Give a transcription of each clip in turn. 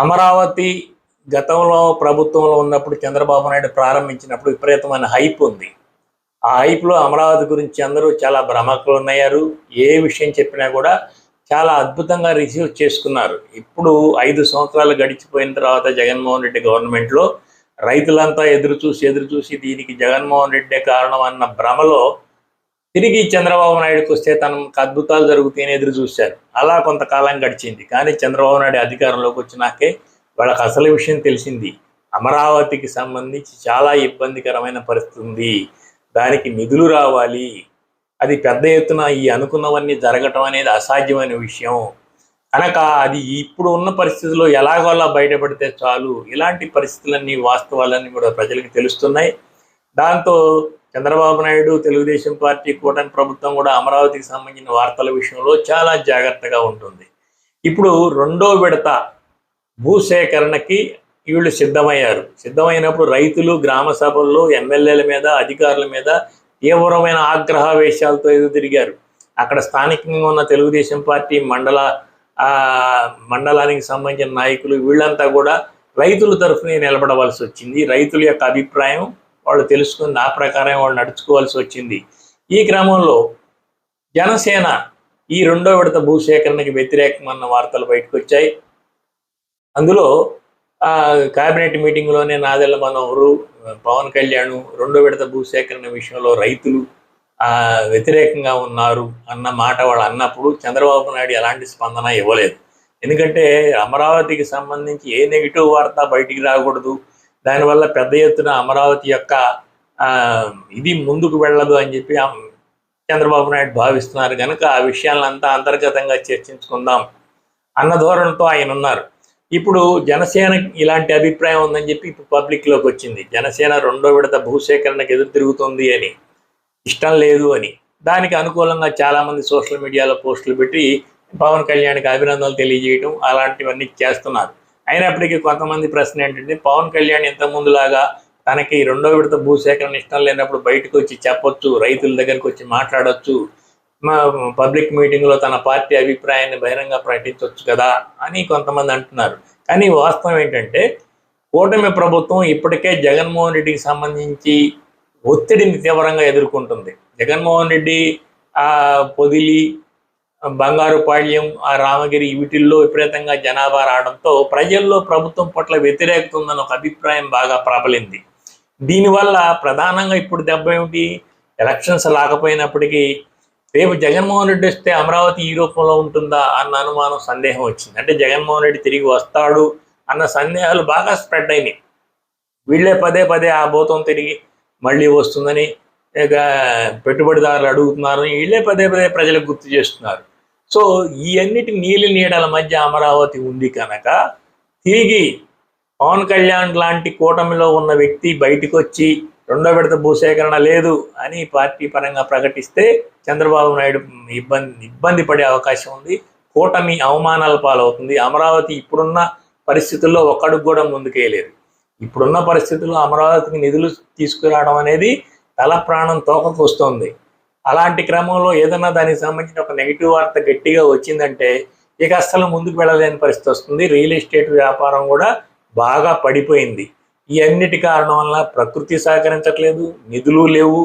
అమరావతి గతంలో ప్రభుత్వంలో ఉన్నప్పుడు చంద్రబాబు నాయుడు ప్రారంభించినప్పుడు విపరీతమైన హైప్ ఉంది. ఆ హైప్లో అమరావతి గురించి అందరూ చాలా భ్రమకులు ఉన్నాయారు ఏ విషయం చెప్పినా కూడా చాలా అద్భుతంగా రిసీవ్ చేసుకున్నారు. ఇప్పుడు ఐదు సంవత్సరాలు గడిచిపోయిన తర్వాత జగన్మోహన్ రెడ్డి గవర్నమెంట్లో రైతులంతా ఎదురు చూసి ఎదురు చూసి దీనికి జగన్మోహన్ రెడ్డే కారణం అన్న భ్రమలో తిరిగి చంద్రబాబు నాయుడుకు వస్తే తనకు అద్భుతాలు జరుగుతాయని ఎదురు చూశారు. అలా కొంతకాలం గడిచింది. కానీ చంద్రబాబు నాయుడు అధికారంలోకి వచ్చినాకే వాళ్ళకి అసలు విషయం తెలిసింది. అమరావతికి సంబంధించి చాలా ఇబ్బందికరమైన పరిస్థితి ఉంది. దానికి నిధులు రావాలి. అది పెద్ద ఎత్తున ఈ అనుకున్నవన్నీ జరగటం అనేది అసాధ్యమైన విషయం. కనుక అది ఇప్పుడు ఉన్న పరిస్థితుల్లో ఎలాగోలా బయటపడితే చాలు. ఇలాంటి పరిస్థితులన్నీ వాస్తవాలన్నీ కూడా ప్రజలకు తెలుస్తున్నాయి. దాంతో చంద్రబాబు నాయుడు తెలుగుదేశం పార్టీ కూటమి ప్రభుత్వం కూడా అమరావతికి సంబంధించిన వార్తల విషయంలో చాలా జాగ్రత్తగా ఉంటుంది. ఇప్పుడు రెండో విడత భూసేకరణకి వీళ్ళు సిద్ధమయ్యారు. సిద్ధమైనప్పుడు రైతులు గ్రామ సభల్లో ఎమ్మెల్యేల మీద అధికారుల మీద తీవ్రమైన ఆగ్రహావేశాలతో ఎదురు తిరిగారు. అక్కడ స్థానికంగా ఉన్న తెలుగుదేశం పార్టీ మండల మండలానికి సంబంధించిన నాయకులు వీళ్ళంతా కూడా రైతుల తరఫునే నిలబడవలసి వచ్చింది. రైతుల యొక్క అభిప్రాయం వాళ్ళు తెలుసుకుని నా ప్రకారం వాళ్ళు నడుచుకోవాల్సి వచ్చింది. ఈ క్రమంలో జనసేన ఈ రెండో విడత భూసేకరణకి వ్యతిరేకమన్న వార్తలు బయటకు వచ్చాయి అందులో కేబినెట్ మీటింగ్లోనే నాదెల్ల మనోహరు పవన్ కళ్యాణ్ రెండో విడత భూసేకరణ విషయంలో రైతులు వ్యతిరేకంగా ఉన్నారు అన్న మాట వాళ్ళు అన్నప్పుడు చంద్రబాబు నాయుడు ఎలాంటి స్పందన ఇవ్వలేదు. ఎందుకంటే అమరావతికి సంబంధించి ఏ నెగిటివ్ వార్త బయటికి రాకూడదు. దానివల్ల పెద్ద ఎత్తున అమరావతి యొక్క ఇది ముందుకు వెళ్ళదు అని చెప్పి చంద్రబాబు నాయుడు భావిస్తున్నారు. కనుక ఆ విషయాలంతా అంతర్గతంగా చర్చించుకుందాం అన్న ధోరణితో ఆయన ఉన్నారు. ఇప్పుడు జనసేన ఇలాంటి అభిప్రాయం ఉందని చెప్పి ఇప్పుడు పబ్లిక్లోకి వచ్చింది. జనసేన రెండో విడత భూసేకరణకు ఎదురు తిరుగుతుంది అని ఇష్టం లేదు అని. దానికి అనుకూలంగా చాలామంది సోషల్ మీడియాలో పోస్టులు పెట్టి పవన్ కళ్యాణ్కి అభినందనలు తెలియజేయడం అలాంటివన్నీ చేస్తున్నారు. అయినప్పటికీ కొంతమంది ప్రశ్న ఏంటంటే పవన్ కళ్యాణ్ ఇంత ముందులాగా తనకి రెండో విడత భూసేకరణ ఇష్టం లేనప్పుడు బయటకు వచ్చి చెప్పొచ్చు రైతుల దగ్గరికి వచ్చి మాట్లాడొచ్చు పబ్లిక్ మీటింగ్లో తన పార్టీ అభిప్రాయాన్ని బహిరంగ ప్రకటించవచ్చు కదా అని కొంతమంది అంటున్నారు. కానీ వాస్తవం ఏంటంటే కూటమి ప్రభుత్వం ఇప్పటికే జగన్మోహన్ రెడ్డికి సంబంధించి ఒత్తిడిని తీవ్రంగా ఎదుర్కొంటుంది. జగన్మోహన్ రెడ్డి పొదిలి బంగారుపాళ్యం ఆ రామగిరి వీటిల్లో విపరీతంగా జనాభా రావడంతో ప్రజల్లో ప్రభుత్వం పట్ల వ్యతిరేకత ఉందని ఒక అభిప్రాయం బాగా ప్రబలింది. దీనివల్ల ప్రధానంగా ఇప్పుడు దెబ్బ ఏమిటి? ఎలక్షన్స్ రాకపోయినప్పటికీ రేపు జగన్మోహన్ రెడ్డి వస్తే అమరావతి ఈ రూపంలో ఉంటుందా అన్న అనుమానం సందేహం వచ్చింది. అంటే జగన్మోహన్ రెడ్డి తిరిగి వస్తాడు అన్న సందేహాలు బాగా స్ప్రెడ్ అయినాయి. వీళ్ళే పదే పదే ఆ భూతం తిరిగి మళ్ళీ వస్తుందని పెట్టుబడిదారులు అడుగుతున్నారని వీళ్ళే పదే పదే ప్రజలకు గుర్తు చేస్తున్నారు. సో ఈ నీలి నీడల మధ్య అమరావతి ఉంది కనుక తిరిగి పవన్ కళ్యాణ్ లాంటి కూటమిలో ఉన్న వ్యక్తి బయటకు వచ్చి రెండో విడత భూసేకరణ లేదు అని పార్టీ పరంగా ప్రకటిస్తే చంద్రబాబు నాయుడు ఇబ్బంది ఇబ్బంది పడే అవకాశం ఉంది. కూటమి అవమానాల పాలవుతుంది. అమరావతి ఇప్పుడున్న పరిస్థితుల్లో ఒక్కడికి కూడా ముందుకేయలేదు. ఇప్పుడున్న పరిస్థితుల్లో అమరావతికి నిధులు తీసుకురావడం అనేది తల ప్రాణం తోకకు వస్తుంది అలాంటి క్రమంలో ఏదైనా దానికి సంబంధించిన ఒక నెగిటివ్ వార్త గట్టిగా వచ్చిందంటే ఇక అస్సలు ముందుకు వెళ్ళలేని పరిస్థితి వస్తుంది. రియల్ ఎస్టేట్ వ్యాపారం కూడా బాగా పడిపోయింది. ఈ అన్నిటి కారణం వల్ల ప్రకృతి సహకరించట్లేదు నిధులు లేవు.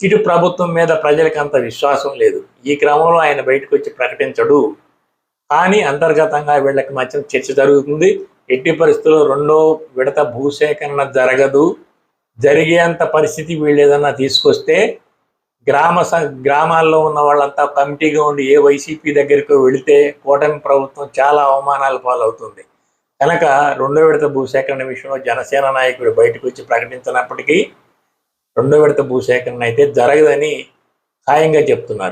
ఇటు ప్రభుత్వం మీద ప్రజలకు అంత విశ్వాసం లేదు. ఈ క్రమంలో ఆయన బయటకు వచ్చి ప్రకటించడు. కానీ అంతర్గతంగా వీళ్ళకి మధ్య చర్చ జరుగుతుంది. ఎట్టి పరిస్థితుల్లో రెండో విడత భూసేకరణ జరగదు. జరిగేంత పరిస్థితి వీళ్ళు ఏదన్నా తీసుకొస్తే గ్రామ స- గ్రామాల్లో ఉన్న వాళ్ళంతా కమిటీగా ఉండి ఏ వైసీపీ దగ్గరికి వెళితే కూటమి ప్రభుత్వం చాలా అవమానాల పాలవుతుంది. కనుక రెండో విడత భూసేకరణ విషయంలో జనసేన నాయకుడు బయటకు వచ్చి ప్రకటించినప్పటికీ రెండో విడత భూసేకరణ అయితే జరగదని ఖాయంగా చెప్తున్నారు.